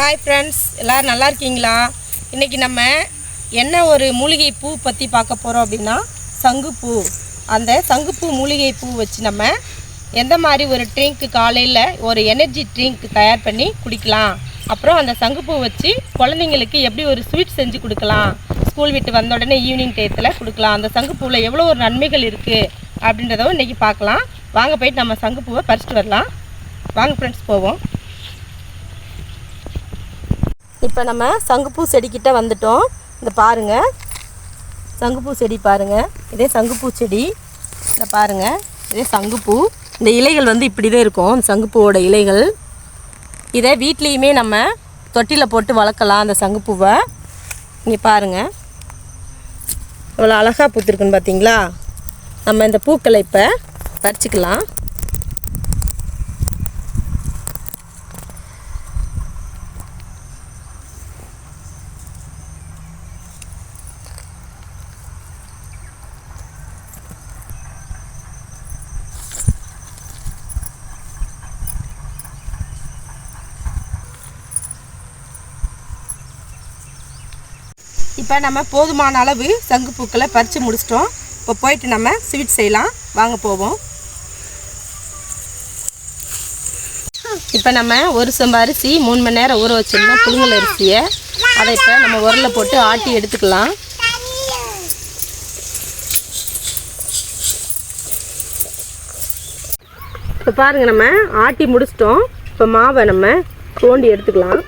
Hi friends எல்லோரும் நல்லா இருக்கீங்களா? இன்றைக்கி நம்ம என்ன ஒரு மூலிகை பூ பற்றி பார்க்க போகிறோம் அப்படின்னா சங்குப்பூ. அந்த சங்குப்பூ மூலிகை பூ வச்சு நம்ம எந்த மாதிரி ஒரு ட்ரிங்க்கு காலையில் ஒரு எனர்ஜி ட்ரிங்க் தயார் பண்ணி குடிக்கலாம். அப்புறம் அந்த சங்குப்பூ வச்சு குழந்தைங்களுக்கு எப்படி ஒரு ஸ்வீட் செஞ்சு கொடுக்கலாம். ஸ்கூல் விட்டு வந்த உடனே ஈவினிங் டயத்தில் கொடுக்கலாம். அந்த சங்குப்பூவில் எவ்வளோ ஒரு நன்மைகள் இருக்குது அப்படின்றதும் இன்றைக்கி பார்க்கலாம். வாங்க போயிட்டு நம்ம சங்குப்பூவை பறிச்சிட்டு வரலாம். வாங்க ஃப்ரெண்ட்ஸ் போவோம். இப்போ நம்ம சங்குப்பூ செடிக்கிட்ட வந்துட்டோம். இந்த பாருங்கள் சங்குப்பூ செடி பாருங்கள் இதே சங்குப்பூ செடி. இந்த பாருங்கள் இதே சங்குப்பூ. இந்த இலைகள் வந்து இப்படி தான் இருக்கும். இந்த சங்குப்பூவோட இலைகள். இதை வீட்லேயுமே நம்ம தொட்டியில் போட்டு வளர்க்கலாம் அந்த சங்குப்பூவை. இங்கே பாருங்கள் இவ்வளோ அழகாக பூத்துருக்குன்னு பார்த்தீங்களா நம்ம இந்த பூக்களை இப்போ பறிச்சிக்கலாம். இப்போ நம்ம போதுமான அளவு சங்குப்பூக்களை பறித்து முடிச்சிட்டோம். இப்போ போயிட்டு நம்ம ஸ்வீட் செய்யலாம். வாங்க போவோம். இப்போ நம்ம ஒரு சொம்பு அரிசி மூணு மணி நேரம் ஊற வச்சிருந்தோம் புழுங்கல் அரிசியை அதை இப்போ நம்ம உரலில் போட்டு ஆட்டி எடுத்துக்கலாம். இப்போ பாருங்கள் நம்ம ஆட்டி முடிச்சிட்டோம். இப்போ மாவை நம்ம தோண்டி எடுத்துக்கலாம்.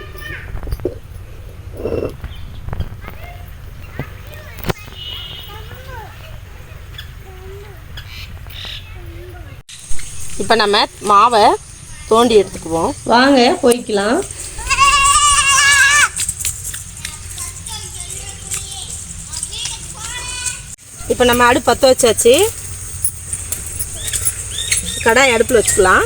இப்போ நம்ம மாவை தோண்டி எடுத்துக்குவோம். வாங்க போய்க்கலாம். இப்போ நம்ம அடுப்பு பற்ற வச்சாச்சு. கடாய் அடுப்பில் வச்சுக்கலாம்.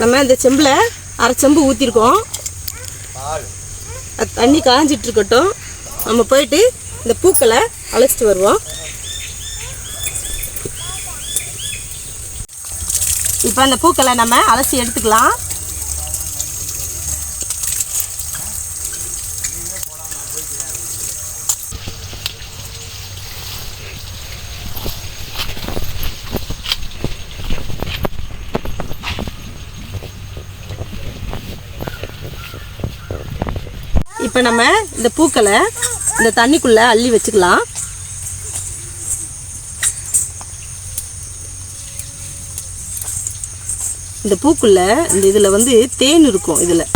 நம்ம இந்த செம்பில் அரை செம்பு ஊற்றிருக்கோம் தண்ணி காஞ்சிட்டு இருக்கட்டும். நம்ம போயிட்டு இந்த பூக்களை அழைச்சிட்டு வருவோம். இப்போ அந்த பூக்களை நம்ம அலசி எடுத்துக்கலாம். இப்போ நம்ம இந்த பூக்களை இந்த தண்ணிக்குள்ளே அள்ளி வச்சுக்கலாம். இந்த பூக்குள்ள இந்த இதில் வந்து தேன் இருக்கும் இதில்.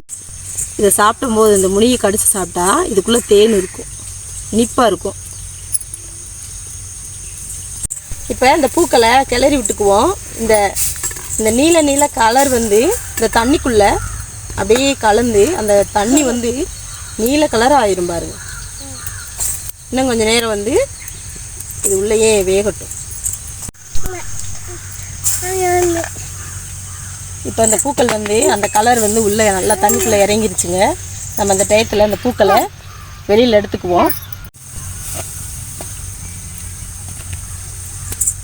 இதை சாப்பிடும்போது இந்த முனியை கடித்து சாப்பிட்டா இதுக்குள்ளே தேன் இருக்கும். இனிப்பாக இருக்கும். இப்போ இந்த பூக்களை கிளறி விட்டுக்குவோம். இந்த இந்த நீல நீல கலர் வந்து இந்த தண்ணிக்குள்ளே அப்படியே கலந்து அந்த தண்ணி வந்து நீல கலர் ஆயிரும் பாருங்க. இன்னும் கொஞ்சம் நேரம் வந்து இது உள்ளேயே வேகட்டும். இப்போ அந்த பூக்கள் வந்து அந்த கலர் வந்து உள்ளே நல்லா தண்ணிக்குள்ளே இறங்கிருச்சுங்க. நம்ம அந்த டயத்தில் அந்த பூக்களை வெளியில் எடுத்துக்குவோம்.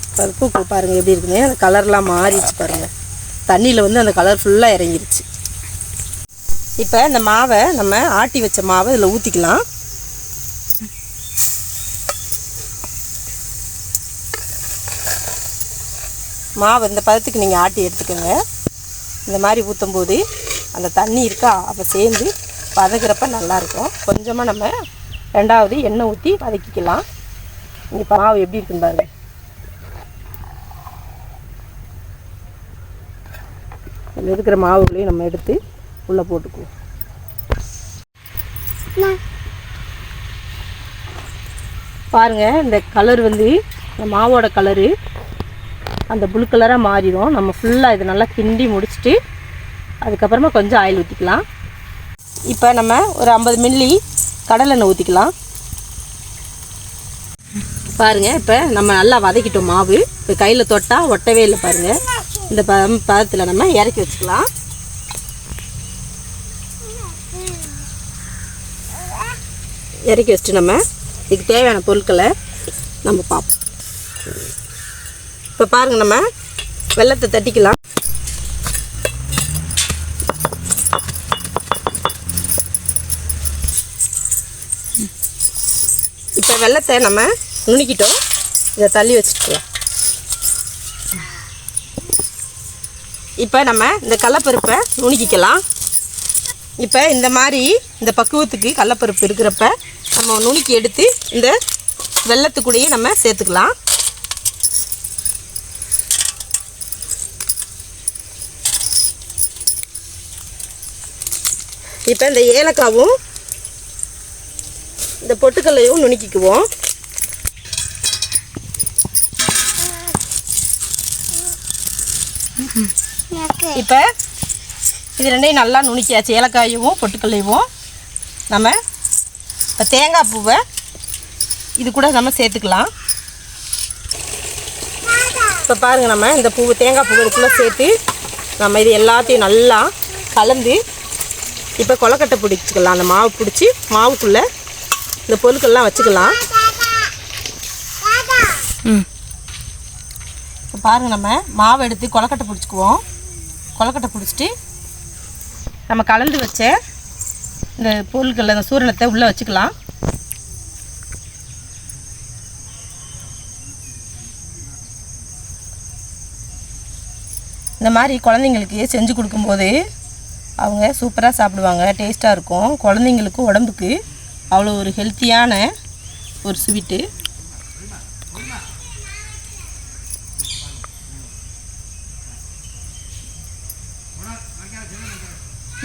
இப்போ அது பூக்கள் பாருங்கள் எப்படி இருக்குன்னு. அந்த கலர்லாம் மாறிடுச்சு பாருங்கள் தண்ணியில் வந்து அந்த கலர் ஃபுல்லாக இறங்கிருச்சு. இப்போ இந்த மாவை நம்ம ஆட்டி வச்ச மாவை இதில் ஊற்றிக்கலாம் மாவு இந்த பதத்துக்கு நீங்கள் ஆட்டி எடுத்துக்கோங்க. இந்த மாதிரி ஊற்றும் போது அந்த தண்ணி இருக்கா? அப்போ சேர்ந்து வதக்கிறப்ப நல்லாயிருக்கும் கொஞ்சமாக நம்ம ரெண்டாவது எண்ணெய் ஊற்றி வதக்கிக்கலாம். இப்போ மாவு எப்படி இருக்குன்னு பாருங்க. இதில் இருக்கிற மாவுகளையும் நம்ம எடுத்து உள்ளே போட்டுக்குவோம். பாருங்கள் இந்த கலர் வந்து இந்த மாவோட கலரு அந்த புளு கலராக மாறிடும் நம்ம ஃபுல்லாக இது நல்லா கிண்டி முடிச்சுட்டு அதுக்கப்புறமா கொஞ்சம் ஆயில் ஊற்றிக்கலாம் இப்போ நம்ம ஒரு ஐம்பது மில்லி கடலெண்ணெய் ஊற்றிக்கலாம் பாருங்கள் இப்போ நம்ம நல்லா வதக்கிட்டோம் மாவு. இப்போ கையில் தொட்டால் ஒட்டவே இல்லை பாருங்கள் இந்த ப பதத்தில் நம்ம இறக்கி வச்சுக்கலாம். இறக்கி வச்சுட்டு நம்ம இதுக்கு தேவையான பொருட்களை நம்ம பார்ப்போம் இப்போ பாருங்கள் நம்ம வெள்ளத்தை தட்டிக்கலாம். இப்போ வெள்ளத்தை நம்ம நுணுக்கிட்டோம். இதை தள்ளி வச்சுட்டுக்கலாம் இப்போ நம்ம இந்த கடலப்பருப்பை நுணுக்கிக்கலாம். இப்போ இந்த மாதிரி இந்த பக்குவத்துக்கு கடலப்பருப்பு இருக்கிறப்ப நம்ம நுணுக்கி எடுத்து இந்த வெள்ளத்துக்குள்ளேயே நம்ம சேர்த்துக்கலாம். இப்போ இந்த ஏலக்காவும் இந்த பொட்டுக்கல்லையும் நுணுக்கிக்குவோம். இப்போ இது ரெண்டையும் நல்லா நுணுக்கியாச்சு. ஏலக்காயும் பொட்டுக்கல்லையும் நம்ம இப்போ தேங்காய் பூவை இது கூட நம்ம சேர்த்துக்கலாம். இப்போ பாருங்கள் நம்ம இந்த பூ தேங்காய் பூவை இதுக்குள்ளே சேர்த்து நம்ம இது எல்லாத்தையும் நல்லா கலந்து இப்போ கொலக்கட்டை பிடிச்சிக்கலாம். அந்த மாவு பிடிச்சி மாவுக்குள்ளே இந்த பொருட்கள்லாம் வச்சுக்கலாம். ம். இப்போ பாருங்கள் நம்ம மாவு எடுத்து கொலக்கட்டை பிடிச்சிக்குவோம். கொலக்கட்டை பிடிச்சிட்டு நம்ம கலந்து வச்ச இந்த பொருட்களில் இந்த சூரணத்தை உள்ளே வச்சுக்கலாம். இந்த மாதிரி குழந்தைங்களுக்கு செஞ்சு கொடுக்கும்போது அவங்க சூப்பராக சாப்பிடுவாங்க டேஸ்ட்டாக இருக்கும். குழந்தைங்களுக்கும் உடம்புக்கு அவ்வளோ ஒரு ஹெல்த்தியான ஒரு ஸ்வீட்டு.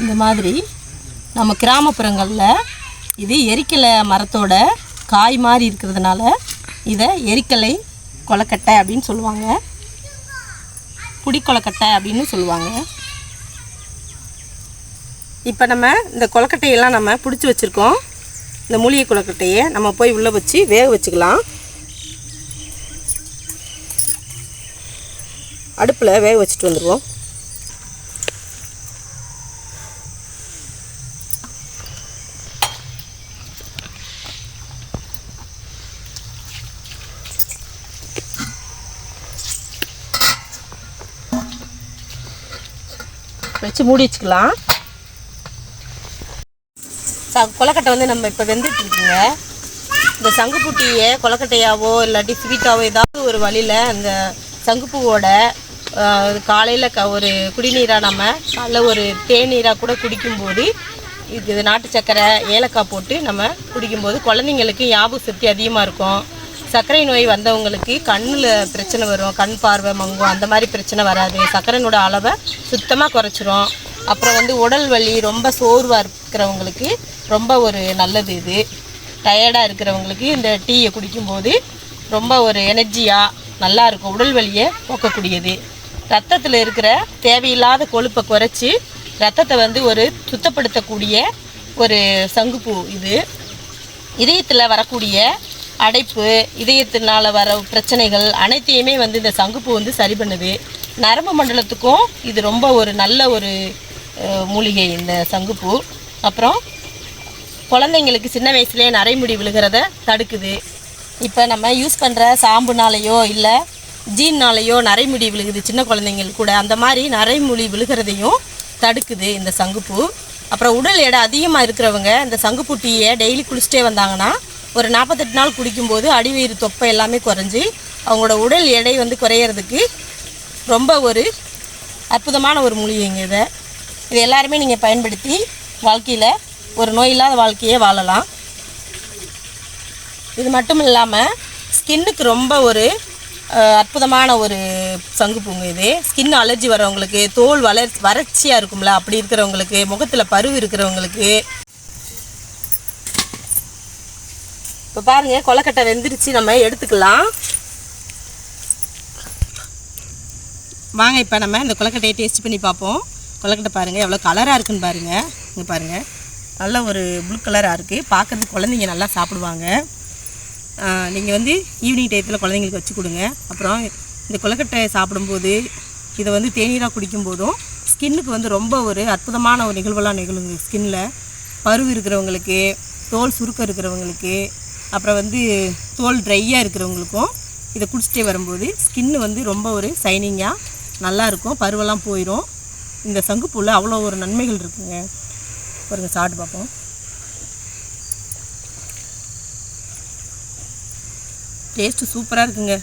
இந்த மாதிரி நம்ம கிராமப்புறங்களில் இது எரிக்கலை மரத்தோட காய் மாதிரி இருக்கிறதுனால இதை எரிக்கலை கொலக்கட்டை அப்படின்னு சொல்லுவாங்க. புடிக்கொலக்கட்டை அப்படின்னு சொல்லுவாங்க. இப்போ நம்ம இந்த கொலக்கட்டையெல்லாம் நம்ம பிடிச்சி வச்சுருக்கோம். இந்த மூலிகை கொலக்கட்டையை நம்ம போய் உள்ளே வச்சு வேக வச்சுக்கலாம். அடுப்பில் வேக வச்சுட்டு வந்துடுவோம் வச்சு மூடி வச்சுக்கலாம். கொலக்கட்டை வந்து நம்ம இப்போ வெந்துட்டு இருக்குங்க. இந்த சங்குப்பூட்டியை கொலக்கட்டையாவோ இல்லாட்டி ஸ்வீட்டாவோ ஏதாவது ஒரு வழியில் அந்த சங்குப்பூவோட காலையில் க ஒரு குடிநீராக நம்ம காலைல ஒரு தேநீராக கூட குடிக்கும்போது இது இது நாட்டு சர்க்கரை ஏலக்காய் போட்டு நம்ம குடிக்கும்போது குழந்தைங்களுக்கு ஞாபக சக்தி அதிகமாக இருக்கும். சர்க்கரை நோய் வந்தவங்களுக்கு கண்ணில் பிரச்சனை வரும். கண் பார்வை மங்கும் அந்த மாதிரி பிரச்சனை வராது. சர்க்கரைனோட அளவை சுத்தமாக குறைச்சிரும். அப்புறம் வந்து உடல் வலி ரொம்ப சோர்வாக இருக்கிறவங்களுக்கு ரொம்ப ஒரு நல்லது இது. டயர்டாக இருக்கிறவங்களுக்கு இந்த டீயை குடிக்கும்போது ரொம்ப ஒரு எனர்ஜியாக நல்லா இருக்கும். உடல் வலியை போக்கக்கூடியது. ரத்தத்தில் இருக்கிற தேவையில்லாத கொழுப்பை குறைச்சி ரத்தத்தை வந்து ஒரு சுத்தப்படுத்தக்கூடிய ஒரு சங்குப்பூ இது. இதயத்தில் வரக்கூடிய அடைப்பு இதயத்தினால் வர பிரச்சனைகள் அனைத்தையுமே வந்து இந்த சங்குப்பூ வந்து சரி பண்ணுது. நரம்பு மண்டலத்துக்கும் இது ரொம்ப ஒரு நல்ல ஒரு மூலிகை இந்த சங்குப்பூ அப்புறம் குழந்தைங்களுக்கு சின்ன வயசுலேயே நரைமுடி விழுகிறத தடுக்குது. இப்போ நம்ம யூஸ் பண்ணுற சாம்புனாலேயோ இல்லை ஜீன்னாலேயோ நரைமுடி விழுகுது சின்ன குழந்தைங்களுக்கு கூட. அந்த மாதிரி நரைமுடி விழுகிறதையும் தடுக்குது இந்த சங்குப்பூ அப்புறம் உடல் எடை அதிகமாக இருக்கிறவங்க இந்த சங்குப்பூ டீயை டெய்லி குளிச்சுட்டே வந்தாங்கன்னா ஒரு நாற்பத்தெட்டு நாள் குடிக்கும்போது அடிவயிறு தொப்பை எல்லாமே குறைஞ்சி அவங்களோட உடல் எடை வந்து குறையிறதுக்கு ரொம்ப ஒரு அற்புதமான ஒரு மூலிகைங்க இதை. இது எல்லாருமே நீங்கள் பயன்படுத்தி வாழ்க்கையில் ஒரு நோய் இல்லாத வாழ்க்கையே வாழலாம். இது மட்டும் இல்லாமல் ஸ்கின்னுக்கு ரொம்ப ஒரு அற்புதமான ஒரு சங்கு பூங்கு இது. ஸ்கின் அலர்ஜி வரவங்களுக்கு தோல் வளர் வறட்சியாக இருக்கும்ல அப்படி இருக்கிறவங்களுக்கு முகத்தில் பருவு இருக்கிறவங்களுக்கு. இப்போ பாருங்கள் கொலக்கட்டை வெந்துருச்சு நம்ம எடுத்துக்கலாம். வாங்க இப்போ நம்ம இந்த கொலக்கட்டையை டேஸ்ட் பண்ணி பார்ப்போம். கொலக்கட்டை பாருங்கள் எவ்வளோ கலராக இருக்குன்னு பாருங்கள் இங்கே பாருங்கள் நல்ல ஒரு ப்ளூ கலராக இருக்குது பார்க்கறதுக்கு குழந்தைங்க நல்லா சாப்பிடுவாங்க. நீங்கள் வந்து ஈவினிங் டயத்தில் குழந்தைங்களுக்கு வச்சு கொடுங்க. அப்புறம் இந்த கொலக்கட்டை சாப்பிடும்போது இதை வந்து தேநீராக குடிக்கும்போதும் ஸ்கின்னுக்கு வந்து ரொம்ப ஒரு அற்புதமான ஒரு நிகழ்வெல்லாம் நிகழுங்க ஸ்கின்ல. பருவு இருக்கிறவங்களுக்கு தோல் சுருக்கம் இருக்கிறவங்களுக்கு அப்புறம் வந்து தோல் ட்ரையாக இருக்கிறவங்களுக்கும் இதை குடிச்சிட்டே வரும்போது ஸ்கின்னு வந்து ரொம்ப ஒரு சைனிங்காக நல்லாயிருக்கும் பருவெல்லாம் போயிடும் இந்த சங்குப்பூவில் அவ்வளோ ஒரு நன்மைகள் இருக்குங்க. பாருங்க சாப்பிட்டு பார்ப்போம். டேஸ்ட்டு சூப்பராக இருக்குங்க.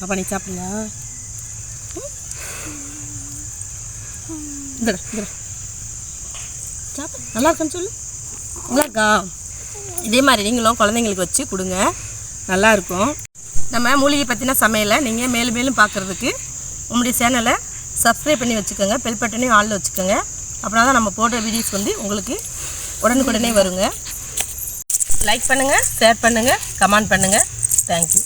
பாப்பா நீ சாப்பிடல இந்த இந்த சாப்பிடு. நல்லா சொல்லு. நல்லா இருக்கா? இதே மாதிரி நீங்களும் குழந்தைங்களுக்கு வச்சு கொடுங்க. நல்லா இருக்கும். நம்ம மூலிகை பற்றின சமையலை நீங்கள் மேலும் மேலும் பார்க்குறதுக்கு உங்களுடைய சேனலை சப்ஸ்கிரைப் பண்ணி வச்சுக்கோங்க. பெல் பட்டனையும் ஆளில் வச்சுக்கோங்க. அப்படின்னா தான் நம்ம போடுற வீடியோஸ் வந்து உங்களுக்கு உடனுக்குடனே வருங்க. லைக் பண்ணுங்கள் ஷேர் பண்ணுங்கள் கமெண்ட் பண்ணுங்கள் தேங்க்யூ